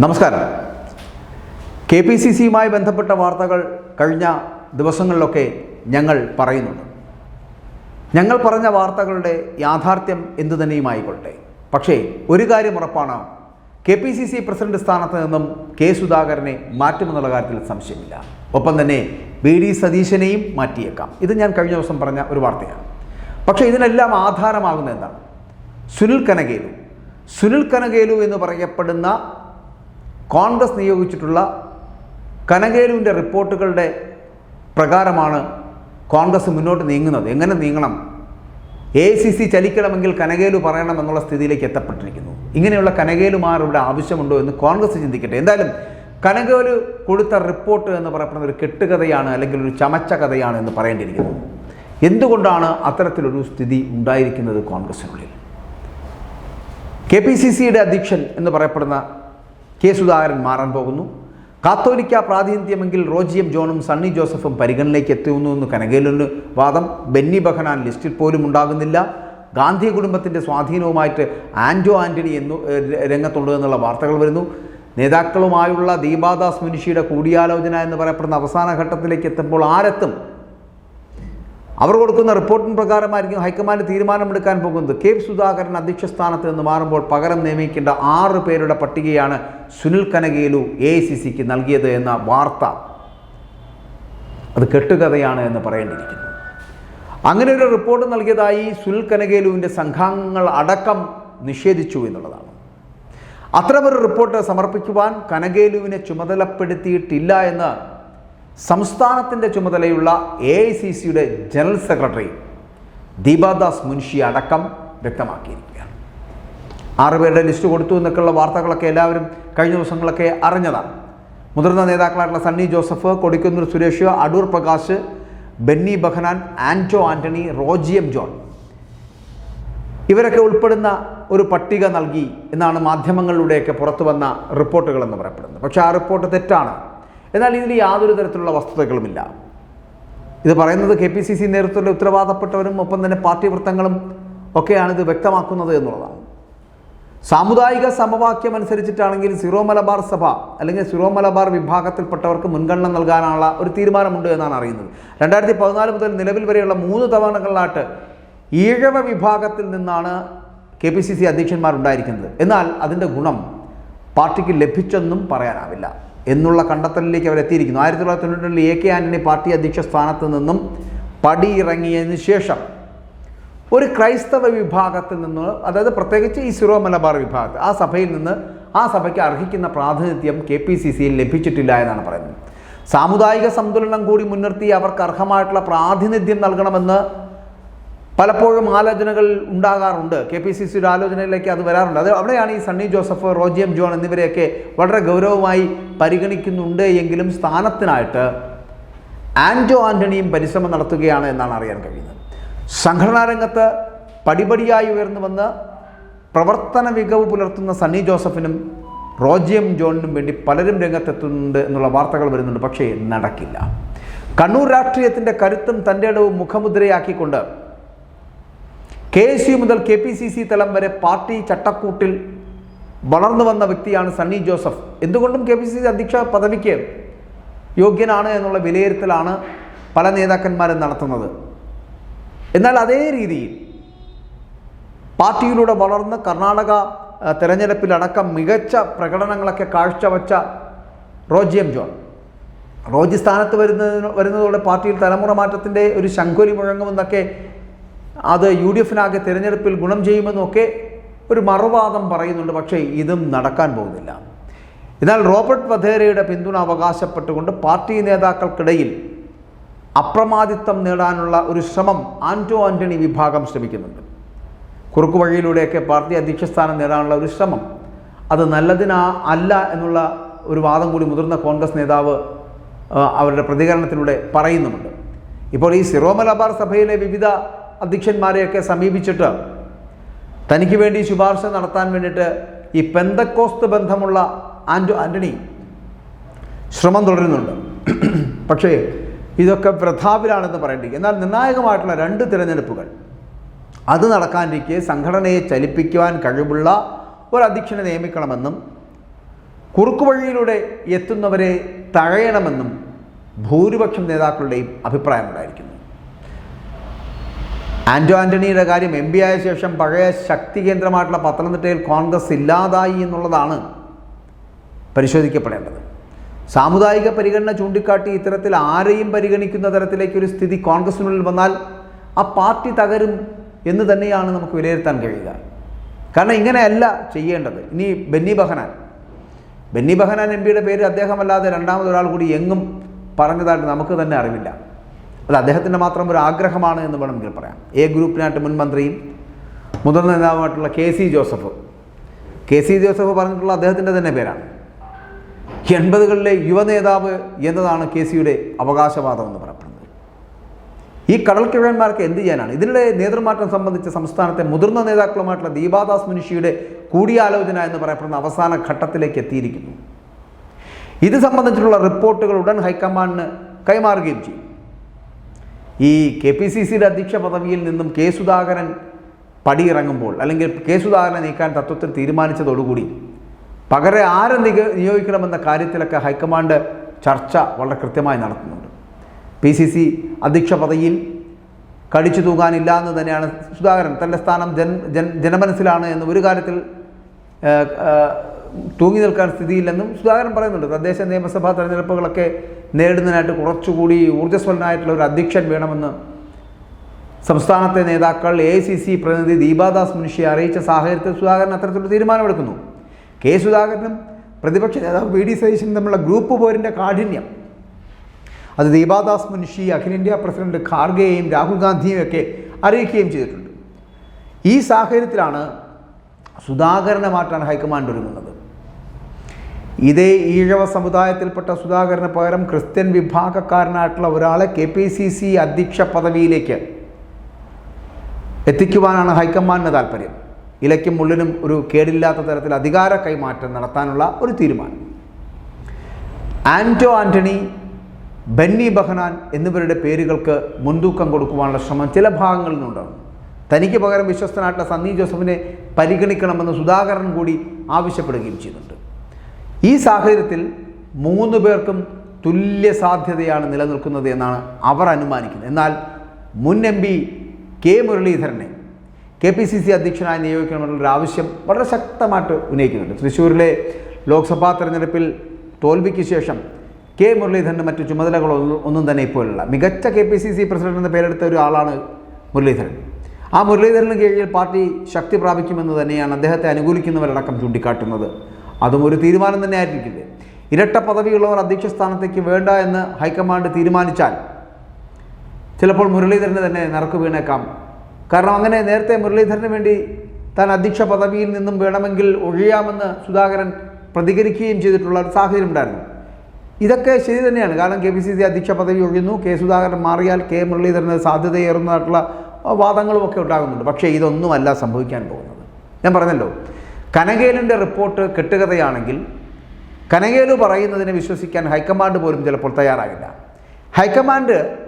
നമസ്കാരം. K P C സിയുമായി ബന്ധപ്പെട്ട വാർത്തകൾ കഴിഞ്ഞ ദിവസങ്ങളിലൊക്കെ ഞങ്ങൾ പറയുന്നുണ്ട്. ഞങ്ങൾ പറഞ്ഞ വാർത്തകളുടെ യാഥാർത്ഥ്യം എന്തു തന്നെയുമായിക്കൊള്ളട്ടെ പക്ഷേ ഒരു കാര്യം ഉറപ്പാണ്. K P C C president സ്ഥാനത്ത് നിന്നും കെ സുധാകരനെ മാറ്റുമെന്നുള്ള കാര്യത്തിൽ സംശയമില്ല. ഒപ്പം തന്നെ ബി ഡി സതീശനെയും മാറ്റിയേക്കാം. ഇത് ഞാൻ കഴിഞ്ഞ ദിവസം പറഞ്ഞ ഒരു വാർത്തയാണ്. പക്ഷേ ഇതിനെല്ലാം ആധാരമാകുന്ന എന്താണ്? സുനിൽ കനകേലു. സുനിൽ കനകേലു എന്ന് പറയപ്പെടുന്ന കോൺഗ്രസ് നിയോഗിച്ചിട്ടുള്ള കനകേലുവിന്റെ റിപ്പോർട്ടുകളുടെ പ്രകാരമാണ് കോൺഗ്രസ് മുന്നോട്ട് നീങ്ങുന്നത്. എങ്ങനെ നീങ്ങണം? എ സി സി ചലിക്കണമെങ്കിൽ കനകേലു പറയണം എന്നുള്ള സ്ഥിതിയിലേക്ക് എത്തപ്പെട്ടിരിക്കുന്നു. ഇങ്ങനെയുള്ള കനകേലുമാർ ഇവിടെ ആവശ്യമുണ്ടോ എന്ന് കോൺഗ്രസ് ചിന്തിക്കട്ടെ. എന്തായാലും കനകേലു കൊടുത്ത റിപ്പോർട്ട് എന്ന് പറയപ്പെടുന്ന ഒരു കെട്ടുകഥയാണ് അല്ലെങ്കിൽ ഒരു ചമച്ച കഥയാണ് എന്ന് പറയേണ്ടിയിരിക്കുന്നു. എന്തുകൊണ്ടാണ് അത്തരത്തിലൊരു സ്ഥിതി ഉണ്ടായിരിക്കുന്നത് കോൺഗ്രസിനുള്ളിൽ? കെ പി സി സിയുടെ അധ്യക്ഷൻ എന്ന് പറയപ്പെടുന്ന കെ സുധാകരൻ മാറാൻ പോകുന്നു. കാത്തോലിക്ക പ്രാതിനിധ്യമെങ്കിൽ റോജിയം ജോണും സണ്ണി ജോസഫും പരിഗണനയിലേക്ക് എത്തുന്നു എന്ന് കനകേലിന് വാദം ബെന്നി ബഹനാൻ ലിസ്റ്റിൽ പോലും ഉണ്ടാകുന്നില്ല. ഗാന്ധി കുടുംബത്തിന്റെ സ്വാധീനവുമായിട്ട് ആന്റോ ആന്റണി എന്നു രംഗത്തുണ്ട് എന്നുള്ള വാർത്തകൾ വരുന്നു. നേതാക്കളുമായുള്ള ദീപാദാസ് മുനിഷിയുടെ കൂടിയാലോചന എന്ന് പറയപ്പെടുന്ന അവസാന ഘട്ടത്തിലേക്ക് എത്തുമ്പോൾ ആരെത്തും അവർ കൊടുക്കുന്ന റിപ്പോർട്ടിന് പ്രകാരമായിരിക്കും ഹൈക്കമാൻഡ് തീരുമാനമെടുക്കാൻ പോകുന്നത്. കെ സുധാകരൻ അധ്യക്ഷ സ്ഥാനത്ത് നിന്ന് മാറുമ്പോൾ പകരം നിയമിക്കേണ്ട ആറ് പേരുടെ പട്ടികയാണ് Sunil Kanugolu A I C സിക്ക് നൽകിയത് എന്ന വാർത്ത. അത് കെട്ടുകഥയാണ് എന്ന് പറയേണ്ടിയിരിക്കുന്നു. അങ്ങനെ ഒരു റിപ്പോർട്ട് നൽകിയതായി സുനിൽ കനകേലുവിന്റെ സംഘാംഗങ്ങൾ അടക്കം നിഷേധിച്ചു എന്നുള്ളതാണ്. അത്തരമൊരു റിപ്പോർട്ട് സമർപ്പിക്കുവാൻ കനകേലുവിനെ ചുമതലപ്പെടുത്തിയിട്ടില്ല എന്ന് സംസ്ഥാനത്തിന്റെ ചുമതലയുള്ള എ ഐ സി സിയുടെ ജനറൽ സെക്രട്ടറി ദീപാദാസ് മുൻഷി അടക്കം വ്യക്തമാക്കിയിരിക്കുകയാണ്. ആറുപേരുടെ ലിസ്റ്റ് കൊടുത്തു എന്നൊക്കെയുള്ള വാർത്തകളൊക്കെ എല്ലാവരും കഴിഞ്ഞ ദിവസങ്ങളൊക്കെ അറിഞ്ഞതാണ്. മുതിർന്ന നേതാക്കളായിട്ടുള്ള സണ്ണി ജോസഫ് കൊടിക്കുന്നൂർ സുരേഷ് അടൂർ പ്രകാശ് ബെന്നി ബഹനാൻ ആന്റോ ആന്റണി റോജിയം ജോൺ. ഇവരൊക്കെ ഉൾപ്പെടുന്ന ഒരു പട്ടിക നൽകി എന്നാണ് മാധ്യമങ്ങളിലൂടെയൊക്കെ പുറത്തു വന്ന റിപ്പോർട്ടുകളെന്ന് പറയപ്പെടുന്നത്. പക്ഷേ ആ റിപ്പോർട്ട് തെറ്റാണ്. എന്നാൽ ഇതിൽ യാതൊരു തരത്തിലുള്ള വസ്തുതകളുമില്ല. ഇത് പറയുന്നത് കെ പി സി സി നേതൃത്വത്തിലെ ഉത്തരവാദപ്പെട്ടവരും ഒപ്പം തന്നെ പാർട്ടി വൃത്തങ്ങളും ഒക്കെയാണ് ഇത് വ്യക്തമാക്കുന്നത് എന്നുള്ളതാണ്. സാമുദായിക സമവാക്യം അനുസരിച്ചിട്ടാണെങ്കിൽ സിറോ മലബാർ സഭ അല്ലെങ്കിൽ സിറോ മലബാർ വിഭാഗത്തിൽപ്പെട്ടവർക്ക് മുൻഗണന നൽകാനുള്ള ഒരു തീരുമാനമുണ്ട് എന്നാണ് അറിയുന്നത്. രണ്ടായിരത്തി പതിനാല് മുതൽ നിലവിൽ വരെയുള്ള മൂന്ന് തവണകളിലായിട്ട് ഈഴവ വിഭാഗത്തിൽ നിന്നാണ് കെ പി സി സി അധ്യക്ഷന്മാരുണ്ടായിരിക്കുന്നത്. എന്നാൽ അതിന്റെ ഗുണം പാർട്ടിക്ക് ലഭിച്ചെന്നും പറയാനാവില്ല. എന്നുള്ള കണ്ടെത്തലിലേക്ക് അവരെത്തിയിരിക്കുന്നു ആയിരത്തി തൊള്ളായിരത്തി തൊണ്ണൂറ്റിൽ എ കെ ആന്റണി പാർട്ടി അധ്യക്ഷ സ്ഥാനത്ത് നിന്നും പടിയിറങ്ങിയതിന് ശേഷം ഒരു ക്രൈസ്തവ വിഭാഗത്തിൽ നിന്ന് അതായത് പ്രത്യേകിച്ച് ഈ സിറോ മലബാർ വിഭാഗത്തിൽ ആ സഭയിൽ നിന്ന് ആ സഭയ്ക്ക് അർഹിക്കുന്ന പ്രാതിനിധ്യം കെ പി സി സിയിൽ ലഭിച്ചിട്ടില്ല എന്നാണ് പറയുന്നത്. സാമുദായിക സന്തുലനം കൂടി മുൻനിർത്തി അവർക്ക് അർഹമായിട്ടുള്ള പ്രാതിനിധ്യം നൽകണമെന്ന് പലപ്പോഴും ആലോചനകൾ ഉണ്ടാകാറുണ്ട്. കെ പി സി സിയുടെ ആലോചനയിലേക്ക് അത് വരാറുണ്ട്. അത് അവിടെയാണ് ഈ സണ്ണി ജോസഫ് റോജിയം ജോൺ എന്നിവരെയൊക്കെ വളരെ ഗൗരവമായി പരിഗണിക്കുന്നുണ്ട് എങ്കിലും സ്ഥാനത്തിനായിട്ട് ആന്റോ ആന്റണിയും പരിശ്രമം നടത്തുകയാണ് എന്നാണ് അറിയാൻ കഴിയുന്നത്. സംഘടനാ രംഗത്ത് പടിപടിയായി ഉയർന്നു വന്ന് പ്രവർത്തന മികവ് പുലർത്തുന്ന സണ്ണി ജോസഫിനും റോജിയം ജോണിനും വേണ്ടി പലരും രംഗത്തെത്തുന്നുണ്ട് എന്നുള്ള വാർത്തകൾ വരുന്നുണ്ട്. പക്ഷേ നടക്കില്ല. കണ്ണൂർ രാഷ്ട്രീയത്തിന്റെ കരുത്തും തന്റെ ഇടവും മുഖമുദ്രയാക്കിക്കൊണ്ട് കെ എസ് യു മുതൽ കെ പി സി സി തലം വരെ പാർട്ടി ചട്ടക്കൂട്ടിൽ വളർന്നു വന്ന വ്യക്തിയാണ് സണ്ണി ജോസഫ്. എന്തുകൊണ്ടും കെ പി സി സി അധ്യക്ഷ പദവിക്ക് യോഗ്യനാണ് എന്നുള്ള വിലയിരുത്തലാണ് പല നേതാക്കന്മാരും നടത്തുന്നത്. എന്നാൽ അതേ രീതിയിൽ പാർട്ടിയിലൂടെ വളർന്ന് കർണാടക തെരഞ്ഞെടുപ്പിലടക്കം മികച്ച പ്രകടനങ്ങളൊക്കെ കാഴ്ചവെച്ച റോജിയം ജോൺ. റോജി സ്ഥാനത്ത് വരുന്നതിന് വരുന്നതോടെ പാർട്ടിയിൽ തലമുറ മാറ്റത്തിന്റെ ഒരു ശങ്കുലി മുഴങ്ങുമെന്നൊക്കെ അത് യു ഡി എഫിനാകെ തിരഞ്ഞെടുപ്പിൽ ഗുണം ചെയ്യുമെന്നൊക്കെ ഒരു മറുവാദം പറയുന്നുണ്ട് പക്ഷേ ഇതും നടക്കാൻ പോകുന്നില്ല. എന്നാൽ റോബർട്ട് വധേരയുടെ പിന്തുണ അവകാശപ്പെട്ടുകൊണ്ട് പാർട്ടി നേതാക്കൾക്കിടയിൽ അപ്രമാദിത്വം നേടാനുള്ള ഒരു ശ്രമം ആന്റോ ആന്റണി വിഭാഗം ശ്രമിക്കുന്നുണ്ട്. കുറുക്കു വഴിയിലൂടെയൊക്കെ പാർട്ടി അധ്യക്ഷസ്ഥാനം നേടാനുള്ള ഒരു ശ്രമം അത് നല്ലതിനാ അല്ല എന്നുള്ള ഒരു വാദം കൂടി മുതിർന്ന കോൺഗ്രസ് നേതാവ് അവരുടെ പ്രതികരണത്തിലൂടെ പറയുന്നുമുണ്ട്. ഇപ്പോൾ ഈ സിറോ മലബാർ സഭയിലെ വിവിധ അധ്യക്ഷന്മാരെയൊക്കെ സമീപിച്ചിട്ട് തനിക്ക് വേണ്ടി ശുപാർശ നടത്താൻ വേണ്ടിയിട്ട് ഈ പെന്തക്കോസ്ത് ബന്ധമുള്ള ആന്റോ ആന്റണി ശ്രമം തുടരുന്നുണ്ട്. പക്ഷേ ഇതൊക്കെ പ്രതാപിലാണെന്ന് പറയേണ്ടി എന്നാൽ നിർണായകമായിട്ടുള്ള രണ്ട് തിരഞ്ഞെടുപ്പുകൾ. അത് നടക്കാനിരിക്കെ സംഘടനയെ ചലിപ്പിക്കുവാൻ കഴിവുള്ള ഒരു അധ്യക്ഷനെ നിയമിക്കണമെന്നും കുറുക്കുവഴിയിലൂടെ എത്തുന്നവരെ തഴയണമെന്നും ഭൂരിപക്ഷം നേതാക്കളുടെയും അഭിപ്രായമുണ്ടായിരിക്കുന്നു. ആന്റോ ആന്റണിയുടെ കാര്യം എം പി ആയ ശേഷം പഴയ ശക്തി കേന്ദ്രമായിട്ടുള്ള പത്തനംതിട്ടയിൽ കോൺഗ്രസ് ഇല്ലാതായി എന്നുള്ളതാണ് പരിശോധിക്കപ്പെടേണ്ടത്. സാമുദായിക പരിഗണന ചൂണ്ടിക്കാട്ടി ഇത്തരത്തിൽ ആരെയും പരിഗണിക്കുന്ന തരത്തിലേക്കൊരു സ്ഥിതി കോൺഗ്രസിനുള്ളിൽ വന്നാൽ ആ പാർട്ടി തകരും എന്ന് തന്നെയാണ് നമുക്ക് വിലയിരുത്താൻ കഴിയുക. കാരണം ഇങ്ങനെയല്ല ചെയ്യേണ്ടത്. ഇനി ബെന്നി ബഹനാൻ. ബെന്നി ബഹനാൻ എം പിയുടെ പേര് അദ്ദേഹമല്ലാതെ രണ്ടാമതൊരാൾ കൂടി എങ്ങും പറഞ്ഞതായിട്ട് നമുക്ക് തന്നെ അറിവില്ല. അത് അദ്ദേഹത്തിന്റെ മാത്രം ഒരു ആഗ്രഹമാണ് എന്ന് വേണമെങ്കിൽ പറയാം. എ ഗ്രൂപ്പിനായിട്ട് മുൻ മന്ത്രിയും മുതിർന്ന നേതാവുമായിട്ടുള്ള K C Joseph. K C Joseph പറഞ്ഞിട്ടുള്ള അദ്ദേഹത്തിന്റെ തന്നെ പേരാണ്. എൺപതുകളിലെ യുവനേതാവ് എന്നതാണ് കെ സിയുടെ അവകാശവാദം എന്ന് പറയപ്പെടുന്നത്. ഈ കടൽക്കിഴന്മാർക്ക് എന്ത് ചെയ്യാനാണ്? ഇതിനിടെ നേതൃമാറ്റം സംബന്ധിച്ച് സംസ്ഥാനത്തെ മുതിർന്ന നേതാക്കളുമായിട്ടുള്ള ദീപാദാസ് മുനിഷിയുടെ കൂടിയാലോചന എന്ന് പറയപ്പെടുന്ന അവസാന ഘട്ടത്തിലേക്ക് എത്തിയിരിക്കുന്നു. ഇത് സംബന്ധിച്ചിട്ടുള്ള റിപ്പോർട്ടുകൾ ഉടൻ ഹൈക്കമാൻഡിന് കൈമാറുകയും ചെയ്യും. ഈ കെ പി സി സിയുടെ അധ്യക്ഷ പദവിയിൽ നിന്നും കെ സുധാകരൻ പടിയിറങ്ങുമ്പോൾ അല്ലെങ്കിൽ കെ സുധാകരനെ നീക്കാൻ തത്വത്തിൽ തീരുമാനിച്ചതോടുകൂടി പകരം ആരെ നിക നിയോഗിക്കണമെന്ന കാര്യത്തിലൊക്കെ ഹൈക്കമാൻഡ് ചർച്ച വളരെ കൃത്യമായി നടത്തുന്നുണ്ട്. പി സി സി അധ്യക്ഷ പദവിയിൽ കടിച്ചു തൂങ്ങാനില്ല എന്ന് തന്നെയാണ് സുധാകരൻ. തന്റെ സ്ഥാനം ജൻ ജൻ ജനമനസ്സിലാണ് എന്ന് ഒരു കാര്യത്തിൽ തൂങ്ങി നിൽക്കാൻ സ്ഥിതിയില്ലെന്നും സുധാകരൻ പറയുന്നുണ്ട്. തദ്ദേശ നിയമസഭാ തെരഞ്ഞെടുപ്പുകളൊക്കെ നേരിടുന്നതിനായിട്ട് കുറച്ചുകൂടി ഊർജസ്വലനായിട്ടുള്ള ഒരു അധ്യക്ഷൻ വേണമെന്ന് സംസ്ഥാനത്തെ നേതാക്കൾ എ ഐ സി സി പ്രതിനിധി ദീപാദാസ് മുൻഷിയെ അറിയിച്ച സാഹചര്യത്തിൽ സുധാകരൻ അത്തരത്തിലൊരു തീരുമാനമെടുക്കുന്നു. കെ സുധാകരനും പ്രതിപക്ഷ നേതാവ് വി ഡി സതീശനും തമ്മിലുള്ള ഗ്രൂപ്പ് പോരിന്റെ കാഠിന്യം. അത് ദീപാദാസ് മുൻഷി അഖിലേന്ത്യാ പ്രസിഡന്റ് ഖാർഗെയും രാഹുൽ ഗാന്ധിയും ഒക്കെ അറിയിക്കുകയും ചെയ്തിട്ടുണ്ട്. ഈ സാഹചര്യത്തിലാണ് സുധാകരനെ മാറ്റാൻ ഹൈക്കമാൻഡ് ഒരുങ്ങുന്നത്. ഇതേ ഈഴവ സമുദായത്തിൽപ്പെട്ട സുധാകരന് പകരം ക്രിസ്ത്യൻ വിഭാഗക്കാരനായിട്ടുള്ള ഒരാളെ കെ പി സി സി അധ്യക്ഷ പദവിയിലേക്ക് എത്തിക്കുവാനാണ് ഹൈക്കമാൻഡിന് താല്പര്യം ഇലയ്ക്കും മുള്ളിനും ഒരു കേടില്ലാത്ത തരത്തിൽ അധികാര കൈമാറ്റം നടത്താനുള്ള ഒരു തീരുമാനം. ആന്റോ ആന്റണി ബെന്നി ബഹനാൻ എന്നിവരുടെ പേരുകൾക്ക് മുൻതൂക്കം കൊടുക്കുവാനുള്ള ശ്രമം ചില ഭാഗങ്ങളിൽ നിന്നുണ്ടാകും തനിക്ക് പകരം വിശ്വസ്തനായിട്ടുള്ള സണ്ണി ജോസഫിനെ പരിഗണിക്കണമെന്ന് സുധാകരൻ കൂടി ആവശ്യപ്പെടുകയും ചെയ്യുന്നുണ്ട്. ഈ സാഹചര്യത്തിൽ മൂന്ന് പേർക്കും തുല്യ സാധ്യതയാണ് നിലനിൽക്കുന്നത് എന്നാണ് അവർ അനുമാനിക്കുന്നത്. എന്നാൽ മുൻ എം പി കെ മുരളീധരനെ കെ പി സി സി അധ്യക്ഷനായി നിയോഗിക്കണമെന്നുള്ള ആവശ്യം വളരെ ശക്തമായിട്ട് ഉന്നയിക്കുന്നുണ്ട്. തൃശ്ശൂരിലെ ലോക്സഭാ തെരഞ്ഞെടുപ്പിൽ തോൽവിക്ക് ശേഷം കെ മുരളീധരന്റെ മറ്റു ചുമതലകളൊന്നും ഒന്നും തന്നെ ഇപ്പോഴില്ല. മികച്ച K P C C president എന്ന പേരെടുത്ത ഒരു ആളാണ് മുരളീധരൻ. ആ മുരളീധരന് കീഴിൽ പാർട്ടി ശക്തി പ്രാപിക്കുമെന്ന് തന്നെയാണ് അദ്ദേഹത്തെ അനുകൂലിക്കുന്നവരടക്കം ചൂണ്ടിക്കാട്ടുന്നത്. അതും ഒരു തീരുമാനം തന്നെ ആയിരിക്കില്ലേ ഇരട്ട പദവിയുള്ളവർ അധ്യക്ഷ സ്ഥാനത്തേക്ക് വേണ്ട എന്ന് ഹൈക്കമാൻഡ് തീരുമാനിച്ചാൽ ചിലപ്പോൾ മുരളീധരന് തന്നെ നറുക്ക് വീണേക്കാം. കാരണം അങ്ങനെ നേരത്തെ മുരളീധരന് വേണ്ടി താൻ അധ്യക്ഷ പദവിയിൽ നിന്നും വേണമെങ്കിൽ ഒഴിയാമെന്ന് സുധാകരൻ പ്രതികരിക്കുകയും ചെയ്തിട്ടുള്ള ഒരു സാഹചര്യം ഉണ്ടായിരുന്നു. ഇതൊക്കെ ശരി തന്നെയാണ്. കാരണം കെ പി സി സി അധ്യക്ഷ പദവി ഒഴിയുന്നു. കെ സുധാകരൻ മാറിയാൽ കെ മുരളീധരന് സാധ്യതയേറുന്നതായിട്ടുള്ള വാദങ്ങളുമൊക്കെ ഉണ്ടാകുന്നുണ്ട്. പക്ഷേ ഇതൊന്നുമല്ല സംഭവിക്കാൻ പോകുന്നത്. ഞാൻ പറഞ്ഞല്ലോ കനകേലിന്റെ റിപ്പോർട്ട് കെട്ടുകഥയാണെങ്കിൽ കനകേലു പറയുന്നതിനെ വിശ്വസിക്കാൻ ഹൈക്കമാൻഡ് പോലും ചിലപ്പോൾ തയ്യാറാകില്ല. ഹൈക്കമാൻഡ്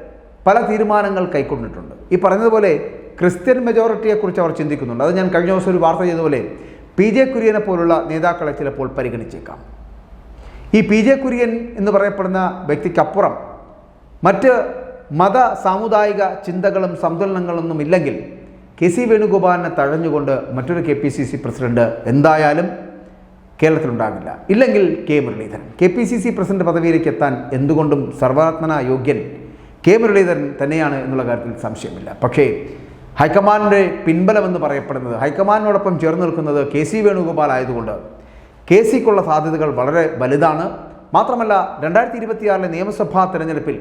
പല തീരുമാനങ്ങൾ കൈക്കൊണ്ടിട്ടുണ്ട്. ഈ പറഞ്ഞതുപോലെ ക്രിസ്ത്യൻ മെജോറിറ്റിയെക്കുറിച്ച് അവർ ചിന്തിക്കുന്നുണ്ട്. അത് ഞാൻ കഴിഞ്ഞ ദിവസം ഒരു വാർത്ത ചെയ്തതുപോലെ പി ജെ കുര്യനെ പോലുള്ള നേതാക്കളെ ചിലപ്പോൾ പരിഗണിച്ചേക്കാം. ഈ പി ജെ കുര്യൻ എന്ന് പറയപ്പെടുന്ന വ്യക്തിക്കപ്പുറം മറ്റ് മത സാമുദായിക ചിന്തകളും സന്തുലനങ്ങളൊന്നും ഇല്ലെങ്കിൽ കെ സി വേണുഗോപാലിനെ തഴഞ്ഞുകൊണ്ട് മറ്റൊരു K P C C president എന്തായാലും കേരളത്തിലുണ്ടാകില്ല. ഇല്ലെങ്കിൽ K Muraleedharan. K P C C president പദവിയിലേക്ക് എത്താൻ എന്തുകൊണ്ടും സർവാത്മന യോഗ്യൻ കെ മുരളീധരൻ തന്നെയാണ് എന്നുള്ള കാര്യത്തിൽ സംശയമില്ല. പക്ഷേ ഹൈക്കമാൻഡിന്റെ പിൻബലമെന്ന് പറയപ്പെടുന്നത് ഹൈക്കമാൻഡിനോടൊപ്പം ചേർന്ന് നിൽക്കുന്നത് കെ സി വേണുഗോപാൽ ആയതുകൊണ്ട് കെ സിക്കുള്ള സാധ്യതകൾ വളരെ വലുതാണ്. മാത്രമല്ല രണ്ടായിരത്തി ഇരുപത്തിയാറിലെ നിയമസഭാ തെരഞ്ഞെടുപ്പിൽ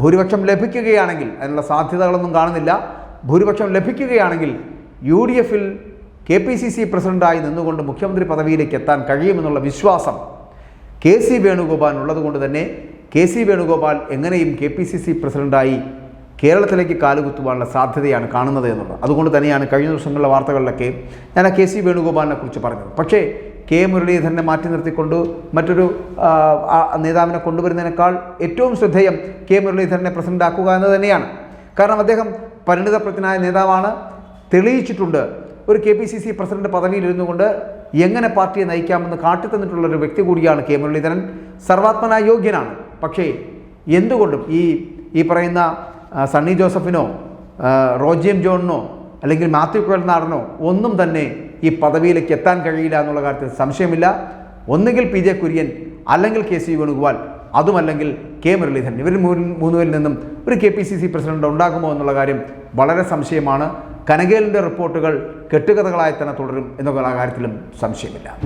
ഭൂരിപക്ഷം ലഭിക്കുകയാണെങ്കിൽ അതിനുള്ള സാധ്യതകളൊന്നും കാണുന്നില്ല. ഭൂരിപക്ഷം ലഭിക്കുകയാണെങ്കിൽ യു ഡി എഫിൽ കെ പി സി സി പ്രസിഡന്റായി നിന്നുകൊണ്ട് മുഖ്യമന്ത്രി പദവിയിലേക്ക് എത്താൻ കഴിയുമെന്നുള്ള വിശ്വാസം കെ സി വേണുഗോപാൽ ഉള്ളതുകൊണ്ട് തന്നെ കെ സി വേണുഗോപാൽ എങ്ങനെയും കെ പി സി സി പ്രസിഡന്റായി കേരളത്തിലേക്ക് കാലുകുത്തുവാനുള്ള സാധ്യതയാണ് കാണുന്നത് എന്നുള്ളത്. അതുകൊണ്ട് തന്നെയാണ് കഴിഞ്ഞ ദിവസങ്ങളിലെ വാർത്തകളിലൊക്കെ ഞാൻ ആ കെ സി വേണുഗോപാലിനെ കുറിച്ച് പറഞ്ഞത്. പക്ഷേ കെ മുരളീധരനെ മാറ്റി നിർത്തിക്കൊണ്ട് മറ്റൊരു നേതാവിനെ കൊണ്ടുവരുന്നതിനേക്കാൾ ഏറ്റവും ശ്രദ്ധേയം കെ മുരളീധരനെ പ്രസിഡന്റാക്കുക എന്ന് തന്നെയാണ്. കാരണം അദ്ദേഹം പരിണിതപ്രജ്ഞനായ നേതാവാണ്. തെളിയിച്ചിട്ടുണ്ട്. ഒരു K P C C president പദവിയിലിരുന്നു കൊണ്ട് എങ്ങനെ പാർട്ടിയെ നയിക്കാമെന്ന് കാട്ടിത്തന്നിട്ടുള്ള ഒരു വ്യക്തി കൂടിയാണ് കെ മുരളീധരൻ. സർവാത്മന യോഗ്യനാണ്. പക്ഷേ എന്തുകൊണ്ടും ഈ ഈ പറയുന്ന സണ്ണി ജോസഫിനോ റോജിയം ജോണിനോ അല്ലെങ്കിൽ മാത്യു കുഴൽനാടനോ ഒന്നും തന്നെ ഈ പദവിയിലേക്ക് എത്താൻ കഴിയില്ല എന്നുള്ള കാര്യത്തിൽ സംശയമില്ല. ഒന്നുകിൽ പി ജെ കുര്യൻ അല്ലെങ്കിൽ കെ സി വേണുഗോപാൽ അതുമല്ലെങ്കിൽ കെ മുരളീധരൻ. ഇവർ മൂന്നുപേരിൽ നിന്നും ഒരു K P C C president ഉണ്ടാകുമോ എന്നുള്ള കാര്യം വളരെ സംശയമാണ്. കനകേലിന്റെ റിപ്പോർട്ടുകൾ കെട്ടുകഥകളായി തന്നെ തുടരും എന്നുള്ള കാര്യത്തിലും സംശയമില്ല.